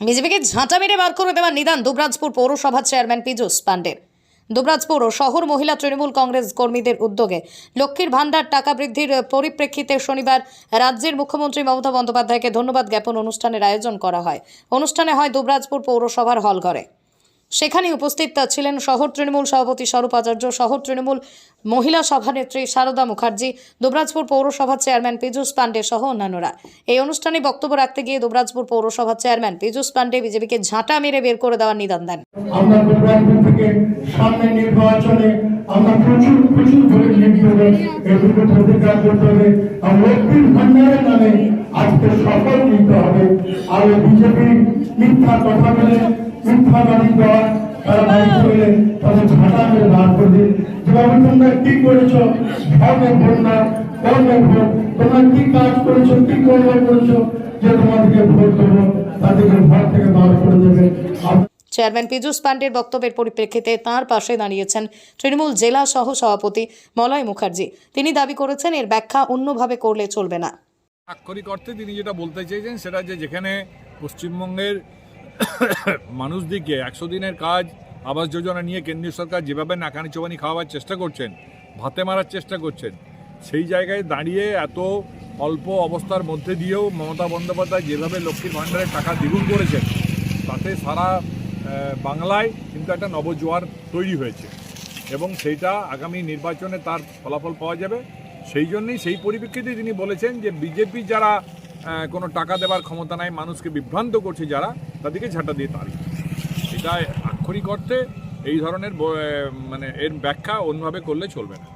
বিজেপিকে ঝাঁটা মেরে বার করে দেওয়ার নিদান দুবরাজপুর পৌরসভা চেয়ারম্যান পীযুষ পাণ্ডের দুবরাজপুর ও শহর মহিলা তৃণমূল কংগ্রেস কর্মীদের উদ্যোগে লক্ষ্মীর ভাণ্ডার টাকা বৃদ্ধির পরিপ্রেক্ষিতে শনিবার রাজ্যের মুখ্যমন্ত্রী মমতা বন্দ্যোপাধ্যায়কে ধন্যবাদ জ্ঞাপন অনুষ্ঠানের আয়োজন করা হয়। অনুষ্ঠানে হয় দুবরাজপুর পৌরসভার হলঘরে। সেখানে উপস্থিত ছিলেন শহর তৃণমূল সভাপতি স্বরূপ আচার্য, শহর তৃণমূল মহিলা সভানেত্রী শারদা মুখার্জি, দুবরাজপুর পৌরসভার চেয়ারম্যান পীযূষ পাণ্ডে সহ অন্যান্যরা। এই অনুষ্ঠানে বক্তব্য রাখতে গিয়ে দুবরাজপুর পৌরসভার চেয়ারম্যান পীযূষ পাণ্ডে বিজেপিকে ঝাঁটা মেরে বের করে দেওয়ার নিদান দেন। আমরা প্রচুর প্রচুর মিথ্যা বাড়ি তারা বাড়ি করলে তাদের ঝাঁটা মেরে বার করে দিন। যেভাবে তোমরা কি করেছ ধর্মে ভোট না ভোট তোমরা কি কাজ করেছ কি কর্ম করেছ যে তোমাদেরকে ভোট দেবো তাদেরকে ভোট থেকে বার করে দেবে। চেয়ারম্যান পীযূষ পাণ্ডের বক্তব্যের পরিপ্রেক্ষিতে তাঁর পাশে দাঁড়িয়েছেন তৃণমূল জেলা সহ সভাপতি মলয় মুখার্জি। তিনি দাবি করেছেন এর ব্যাখ্যা অন্যভাবে করলে চলবে না। আক্ষরিক অর্থে তিনি যেটা বলতে চেয়েছেন সেটা যে যেখানে পশ্চিমবঙ্গের মানুষদিকে একশো দিনের কাজ, আবাস যোজনা নিয়ে কেন্দ্রীয় সরকার যেভাবে নাকানি চোবানি খাওয়াবার চেষ্টা করছেন, ভাতে মারার চেষ্টা করছেন, সেই জায়গায় দাঁড়িয়ে এত অল্প অবস্থার মধ্যে দিয়েও মমতা বন্দ্যোপাধ্যায় যেভাবে লক্ষ্মীর ভাণ্ডারের টাকা দ্বিগুণ করেছেন, তাতে সারা বাংলায় কিন্তু একটা নবজোয়ার তৈরি হয়েছে। এবং সেইটা আগামী নির্বাচনে তার ফলাফল পাওয়া যাবে। সেই জন্যই সেই পরিপ্রেক্ষিতে তিনি বলেছেন যে বিজেপি যারা কোনো টাকা দেবার ক্ষমতা নাই, মানুষকে বিভ্রান্ত করছে যারা, তাদেরকে ঝাঁটা দিয়ে তাড়ি। এটা আক্ষরিক অর্থে এই ধরনের মানে এর ব্যাখ্যা অন্যভাবে করলে চলবে না।